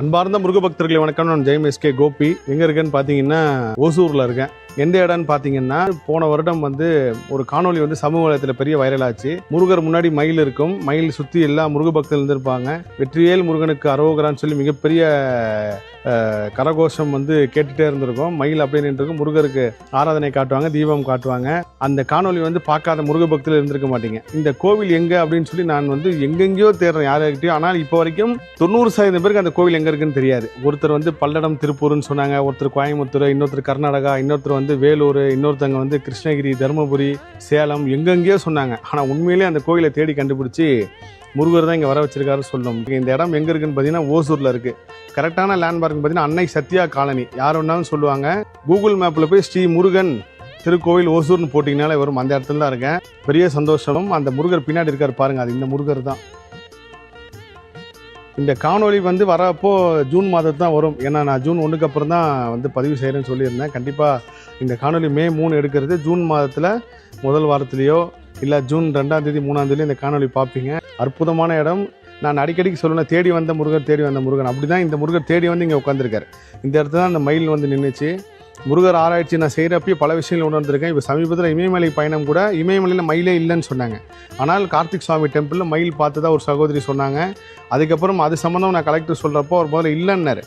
அன்பார்ந்த முருக பக்தர்களை வணக்கம். நான் ஜெயம் எஸ்கே கோபி. எங்கே இருக்கேன்னு பார்த்தீங்கன்னா ஓசூரில் இருக்கேன். எந்த இடம்னு பார்த்தீங்கன்னா போன வருடம் வந்து ஒரு காணொளி வந்து சமூக வலயத்தில் பெரிய வைரல் ஆச்சு. முருகர் முன்னாடி மயில் இருக்கும். மயில் சுற்றி எல்லா முருக பக்தர்கள் இருந்திருப்பாங்க. வெற்றிவேல் முருகனுக்கு அரோகரான்னு சொல்லி மிகப்பெரிய கரகோஷம் வந்து கேட்டுகிட்டே இருந்திருக்கும். மயில் அப்படியே நின்றுருக்கும் முருகருக்கு ஆராதனை காட்டுவாங்க தீபம் காட்டுவாங்க. அந்த காணொளி வந்து பார்க்காத முருக பக்தியில் இருந்திருக்க மாட்டீங்க. இந்த கோவில் எங்கே அப்படின்னு சொல்லி நான் வந்து எங்கெங்கேயோ தேடுறேன் யார்கிட்டயும். ஆனால் இப்போ வரைக்கும் தொண்ணூறு சதவீதம் பேருக்கு அந்த கோவில் எங்கே இருக்குன்னு தெரியாது. ஒருத்தர் வந்து பல்லடம் திருப்பூர்னு சொன்னாங்க. ஒருத்தர் கோயம்புத்தூர் இன்னொருத்தர் கர்நாடகா இன்னொருத்தர் வந்து வேலூர் இன்னொருத்தவங்க வந்து கிருஷ்ணகிரி தருமபுரி சேலம் எங்கெங்கேயோ சொன்னாங்க. ஆனால் உண்மையிலேயே அந்த கோயிலை தேடி கண்டுபிடிச்சி முருகர் தான் இங்கே வர வச்சிருக்காரு சொல்லணும் இந்த இடம் எங்கே இருக்குன்னு பார்த்தீங்கன்னா ஓசூரில் இருக்குது கரெக்டான லேண்ட்மார்க்னு பார்த்தீங்கன்னா அன்னை சத்யா காலனி. யார் வேணாலும் சொல்லுவாங்க. கூகுள் மேப்பில் போய் ஸ்ரீ முருகன் திருக்கோவில் ஓசூர்னு போட்டிங்கனாலே வரும். அந்த இடத்துல தான் இருக்கேன். பெரிய சந்தோஷமும் அந்த முருகர் பின்னாடி இருக்கார் பாருங்கள் அது இந்த முருகர் தான். இந்த காணொலி வந்து வரப்போ ஜூன் மாதத்து தான் வரும். ஏன்னா நான் ஜூன் ஒன்றுக்கு அப்புறம் தான் வந்து பதிவு செய்கிறேன்னு சொல்லியிருந்தேன். கண்டிப்பாக இந்த காணொலி மே மூணு எடுக்கிறது ஜூன் மாதத்தில் முதல் வாரத்துலேயோ இல்லை ஜூன் ரெண்டாம் தேதி மூணாம் தேதி இந்த காணொலி பார்ப்பீங்க அற்புதமான இடம். நான் அடிக்கடிக்கு சொல்லுவேன் தேடி வந்த முருகர் தேடி வந்த முருகன். அப்படி தான் இந்த முருகர் தேடி வந்து இங்கே உட்காந்துருக்காரு இந்த இடத்துல தான் அந்த மயில் வந்து நின்றுச்சு முருகர் ஆராய்ச்சி நான் செய்கிறப்பயே பல விஷயங்கள் உணர்ந்திருக்கேன். இப்போ சமீபத்தில் இமயமலை பயணம் கூட இமயமலையில் மயிலே இல்லைன்னு சொன்னாங்க. ஆனால் கார்த்திக் சுவாமி டெம்பிளில் மயில் பார்த்ததா ஒரு சகோதரி சொன்னாங்க. அதுக்கப்புறம் அது சம்மந்தம் நான் கலெக்டர் சொல்கிறப்போ ஒரு முதல்ல இல்லைன்னாரு.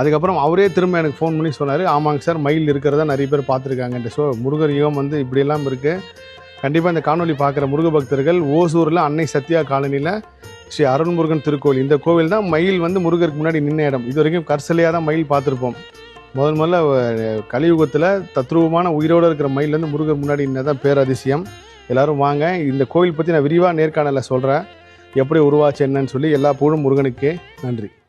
அதுக்கப்புறம் அவரே திரும்ப எனக்கு ஃபோன் பண்ணி சொன்னார் ஆமாங்க சார் மயில் இருக்கிறதா நிறைய பேர் பார்த்துருக்காங்கன்ட்டு. ஸோ முருகர் யுகம் வந்து இப்படியெல்லாம் இருக்குது கண்டிப்பாக இந்த காணொலி பார்க்குற முருக பக்தர்கள் ஓசூரில் அன்னை சத்யா காலனியில் ஸ்ரீ அருண்முருகன் திருக்கோவில். இந்த கோவில் தான் மயில் வந்து முருகருக்கு முன்னாடி நின்ன இடம். இது வரைக்கும் கற்சலையாக தான் மயில் பார்த்துருப்போம். முதல் முதல்ல கலியுகத்தில் தத்ரூபமான உயிரோடு இருக்கிற மயிலேருந்து முருகர் முன்னாடி நின்னதான் பேரதிசயம். எல்லோரும் வாங்க இந்த கோவில் பற்றி நான் விரிவாக நேர்காணலில் சொல்கிறேன் எப்படி உருவாச்சு என்னன்னு சொல்லி எல்லா புகழும் முருகனுக்கு. நன்றி.